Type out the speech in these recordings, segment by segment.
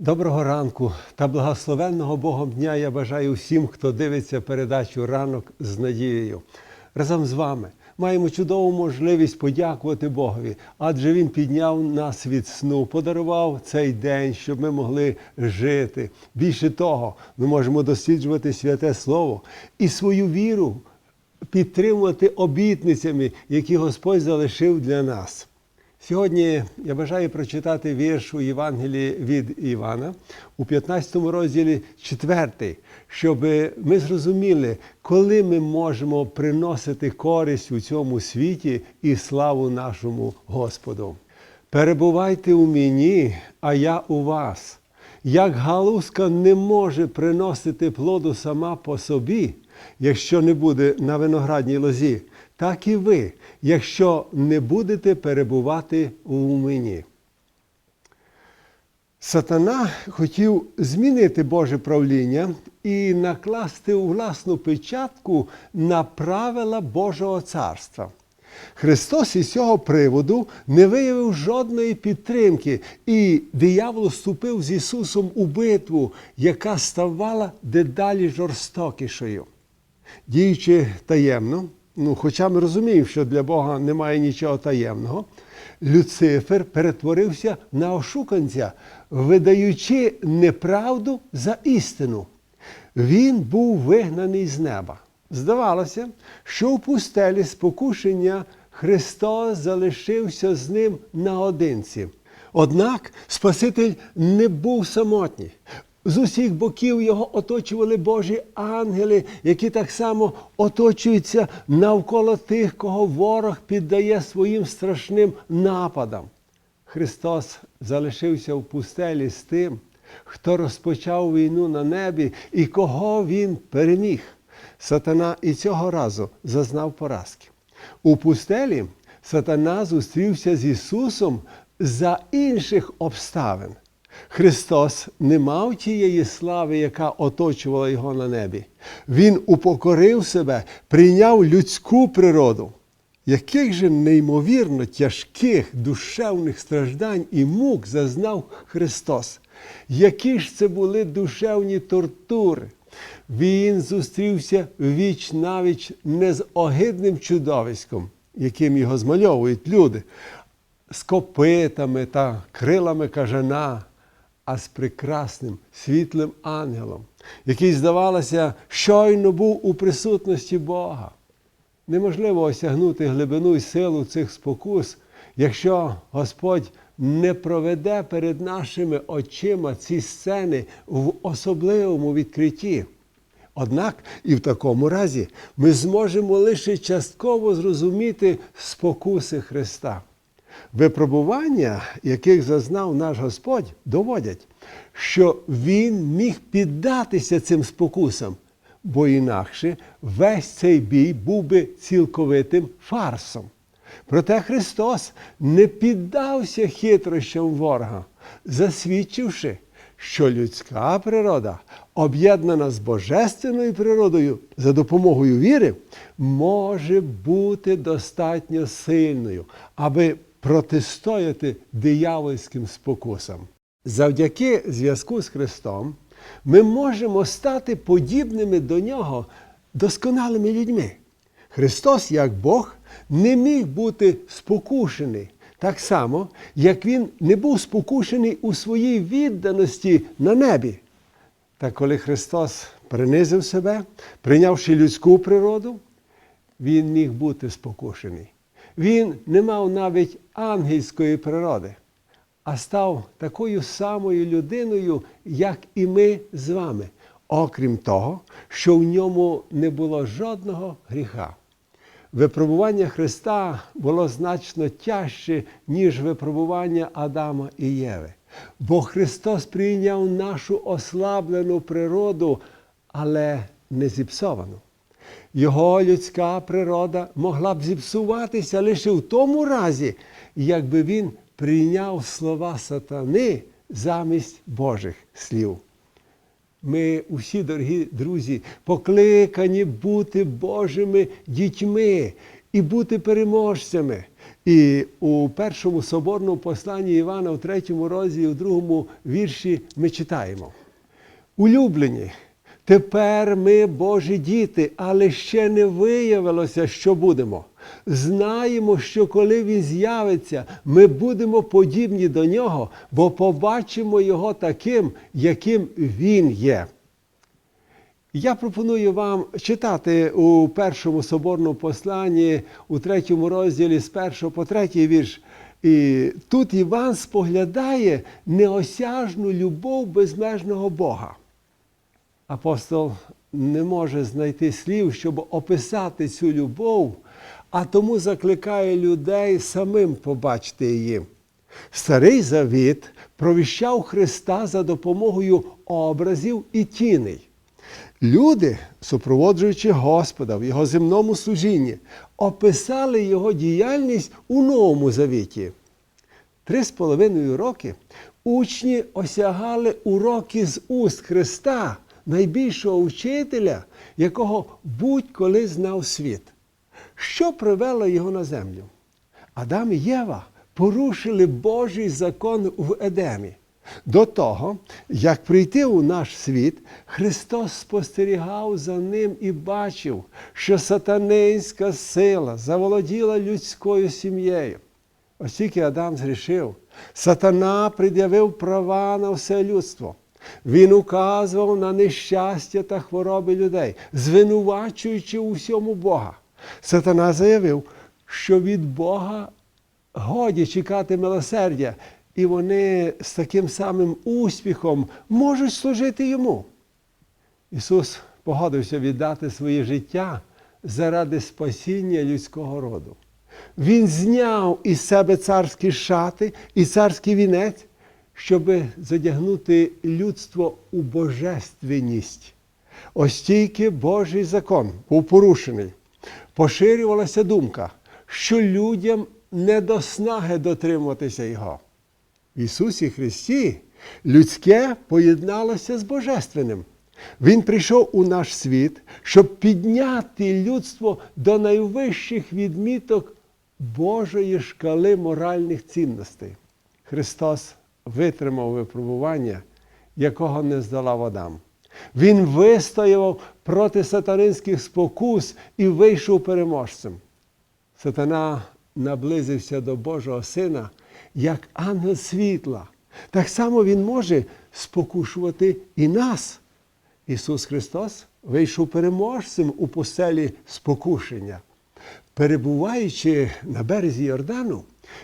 Доброго ранку та благословенного Богом дня я бажаю всім, хто дивиться передачу ранок з надією. Разом з вами маємо чудову можливість подякувати Богові, адже Він підняв нас від сну, подарував цей день, щоб ми могли жити. Більше того, ми можемо досліджувати святе Слово і свою віру підтримувати обітницями, які Господь залишив для нас. Сьогодні я бажаю прочитати вірш у Євангелії від Івана у 15 розділі 4, щоб ми зрозуміли, коли ми можемо приносити користь у цьому світі і славу нашому Господу. Перебувайте у мені, а я у вас. Як галузка не може приносити плоду сама по собі, якщо не буде на виноградній лозі, так і ви, якщо не будете перебувати у мені. Сатана хотів змінити Боже правління і накласти власну печатку на правила Божого царства. Христос із цього приводу не виявив жодної підтримки, і диявол вступив з Ісусом у битву, яка ставала дедалі жорстокішою. Діючи таємно, ну, хоча ми розуміємо, що для Бога немає нічого таємного, Люцифер перетворився на ошуканця, видаючи неправду за істину. Він був вигнаний з неба. Здавалося, що у пустелі спокушення Христос залишився з ним наодинці. Однак Спаситель не був самотній. З усіх боків його оточували Божі ангели, які так само оточуються навколо тих, кого ворог піддає своїм страшним нападам. Христос залишився в пустелі з тим, хто розпочав війну на небі і кого він переміг. Сатана і цього разу зазнав поразки. У пустелі Сатана зустрівся з Ісусом за інших обставин. Христос не мав тієї слави, яка оточувала його на небі. Він упокорив себе, прийняв людську природу. Яких же неймовірно тяжких душевних страждань і мук зазнав Христос? Які ж це були душевні тортури? Він зустрівся віч навіч не з огидним чудовиськом, яким його змальовують люди, з копитами та крилами кажана, а з прекрасним світлим ангелом, який, здавалося, щойно був у присутності Бога. Неможливо осягнути глибину і силу цих спокус, якщо Господь не проведе перед нашими очима ці сцени в особливому відкритті. Однак і в такому разі ми зможемо лише частково зрозуміти спокуси Христа. Випробування, яких зазнав наш Господь, доводять, що Він міг піддатися цим спокусам, бо інакше весь цей бій був би цілковитим фарсом. Проте Христос не піддався хитрощам ворога, засвідчивши, що людська природа, об'єднана з божественною природою за допомогою віри, може бути достатньо сильною, аби протистояти диявольським спокусам. Завдяки зв'язку з Христом ми можемо стати подібними до Нього досконалими людьми. Христос, як Бог, не міг бути спокушений, так само, як Він не був спокушений у своїй відданості на небі. Та коли Христос принизив себе, прийнявши людську природу, Він міг бути спокушений. Він не мав навіть ангельської природи, а став такою самою людиною, як і ми з вами, окрім того, що в ньому не було жодного гріха. Випробування Христа було значно тяжче, ніж випробування Адама і Єви. Бо Христос прийняв нашу ослаблену природу, але не зіпсовану. Його людська природа могла б зіпсуватися лише в тому разі, якби він прийняв слова сатани замість Божих слів. Ми усі, дорогі друзі, покликані бути Божими дітьми і бути переможцями. І у першому соборному посланні Івана, у третьому розділі, у другому вірші ми читаємо. Улюблені, тепер ми Божі діти, але ще не виявилося, що будемо. Знаємо, що коли Він з'явиться, ми будемо подібні до нього, бо побачимо Його таким, яким Він є. Я пропоную вам читати у першому соборному посланні у третьому розділі з першого по третій вірш. І тут Іван споглядає неосяжну любов безмежного Бога. Апостол не може знайти слів, щоб описати цю любов, а тому закликає людей самим побачити її. Старий Завіт провіщав Христа за допомогою образів і тіней. Люди, супроводжуючи Господа в його земному служінні, описали його діяльність у Новому Завіті. Три з половиною роки учні осягали уроки з уст Христа, найбільшого вчителя, якого будь-коли знав світ. Що привело його на землю? Адам і Єва порушили Божий закон в Едемі. До того, як прийти у наш світ, Христос спостерігав за ним і бачив, що сатанинська сила заволоділа людською сім'єю. Оскільки Адам згрішив, сатана пред'явив права на все людство. Він указував на нещастя та хвороби людей, звинувачуючи у всьому Бога. Сатана заявив, що від Бога годі чекати милосердя, і вони з таким самим успіхом можуть служити йому. Ісус погодився віддати своє життя заради спасіння людського роду. Він зняв із себе царські шати і царський вінець, щоб задягнути людство у божественність. Ось тільки Божий закон був порушений. Поширювалася думка, що людям не до снаги дотримуватися Його. В Ісусі Христі людське поєдналося з Божественним. Він прийшов у наш світ, щоб підняти людство до найвищих відміток Божої шкали моральних цінностей. Христос витримав випробування, якого не здолав Адам. Він вистояв проти сатанинських спокус і вийшов переможцем. Сатана наблизився до Божого Сина як ангел світла. Так само Він може спокушувати і нас. Ісус Христос вийшов переможцем у поселі спокушення. Перебуваючи на березі Йордану,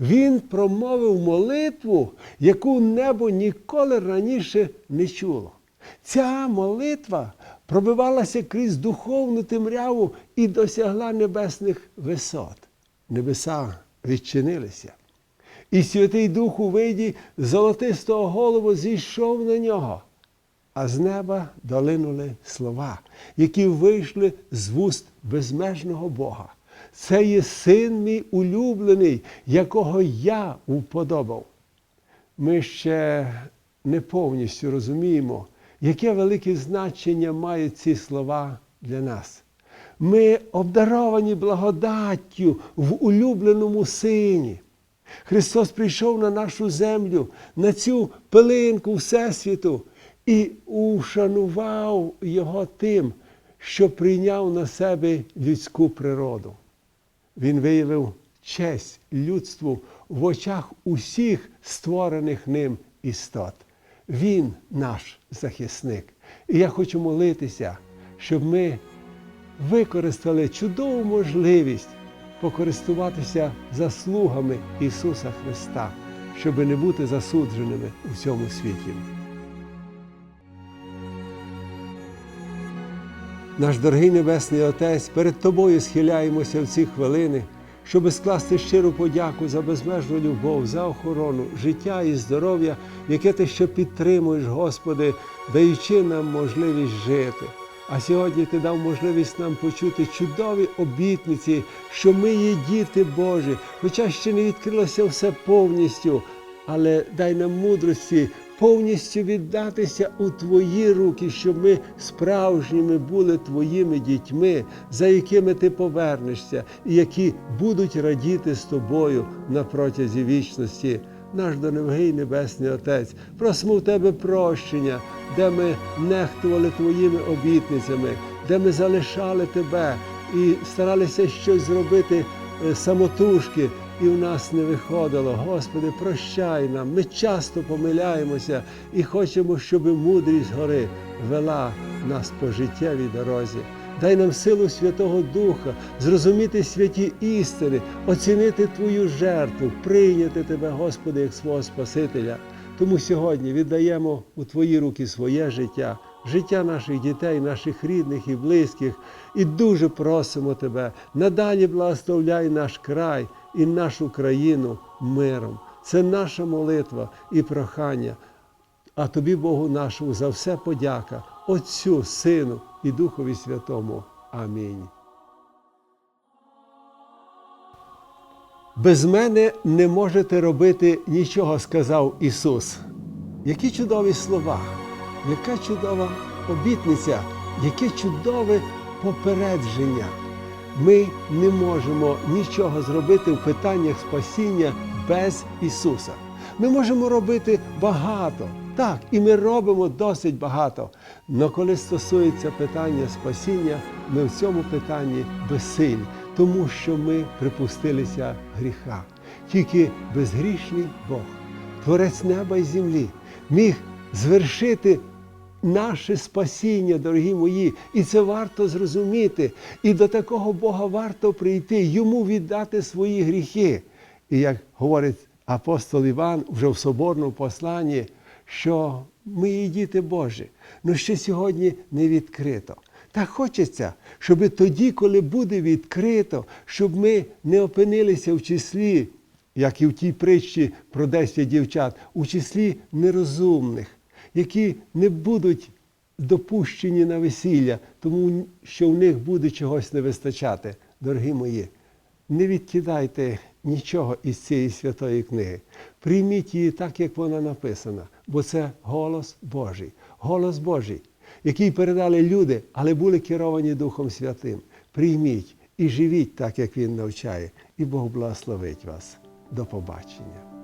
Він промовив молитву, яку небо ніколи раніше не чуло. Ця молитва пробивалася крізь духовну темряву і досягла небесних висот. Небеса відчинилися. І Святий Дух у виді золотистого голову зійшов на нього, а з неба долинули слова, які вийшли з вуст безмежного Бога. Це є син мій улюблений, якого я уподобав. Ми ще не повністю розуміємо, яке велике значення мають ці слова для нас. Ми обдаровані благодаттю в улюбленому сині. Христос прийшов на нашу землю, на цю пилинку Всесвіту і ушанував Його тим, що прийняв на себе людську природу. Він виявив честь людству в очах усіх створених ним істот. Він наш захисник. І я хочу молитися, щоб ми використали чудову можливість покористуватися заслугами Ісуса Христа, щоб не бути засудженими у цьому світі. Наш дорогий Небесний Отець, перед Тобою схиляємося в ці хвилини, щоб скласти щиру подяку за безмежну любов, за охорону, життя і здоров'я, яке ти ще підтримуєш, Господи, даючи нам можливість жити. А сьогодні ти дав можливість нам почути чудові обітниці, що ми є діти Божі, хоча ще не відкрилося все повністю, але дай нам мудрості повністю віддатися у Твої руки, щоб ми справжніми були Твоїми дітьми, за якими Ти повернешся, і які будуть радіти з тобою на протязі вічності. Наш дорогий Небесний Отець, просимо в Тебе прощення, де ми нехтували Твоїми обітницями, де ми залишали Тебе і старалися щось зробити е, самотужки, і в нас не виходило. Господи, прощай нам. Ми часто помиляємося і хочемо, щоб мудрість гори вела нас по життєвій дорозі. Дай нам силу Святого Духа, зрозуміти святі істини, оцінити Твою жертву, прийняти Тебе, Господи, як свого Спасителя. Тому сьогодні віддаємо у Твої руки своє життя, життя наших дітей, наших рідних і близьких, і дуже просимо Тебе, надалі благословляй наш край і нашу країну миром. Це наша молитва і прохання. А тобі, Богу нашому, за все подяка, Отцю, Сину і Духові Святому. Амінь. Без мене не можете робити нічого, сказав Ісус. Які чудові слова, яка чудова обітниця, яке чудове попередження. Ми не можемо нічого зробити в питаннях спасіння без Ісуса. Ми можемо робити багато, так, і ми робимо досить багато. Але коли стосується питання спасіння, ми в цьому питанні безсильні, тому що ми припустилися гріха. Тільки безгрішний Бог, Творець неба і землі, міг звершити наше спасіння, дорогі мої, і це варто зрозуміти. І до такого Бога варто прийти, йому віддати свої гріхи. І як говорить апостол Іван вже в соборному посланні, що ми є діти Божі, але ще сьогодні не відкрито. Так хочеться, щоб тоді, коли буде відкрито, щоб ми не опинилися в числі, як і в тій притчі про 10 дівчат, у числі нерозумних, які не будуть допущені на весілля, тому що в них буде чогось не вистачати. Дорогі мої, не відкидайте нічого із цієї святої книги. Прийміть її так, як вона написана, бо це голос Божий, голос Божий, який передали люди, але були керовані Духом Святим. Прийміть і живіть так, як Він навчає, і Бог благословить вас. До побачення.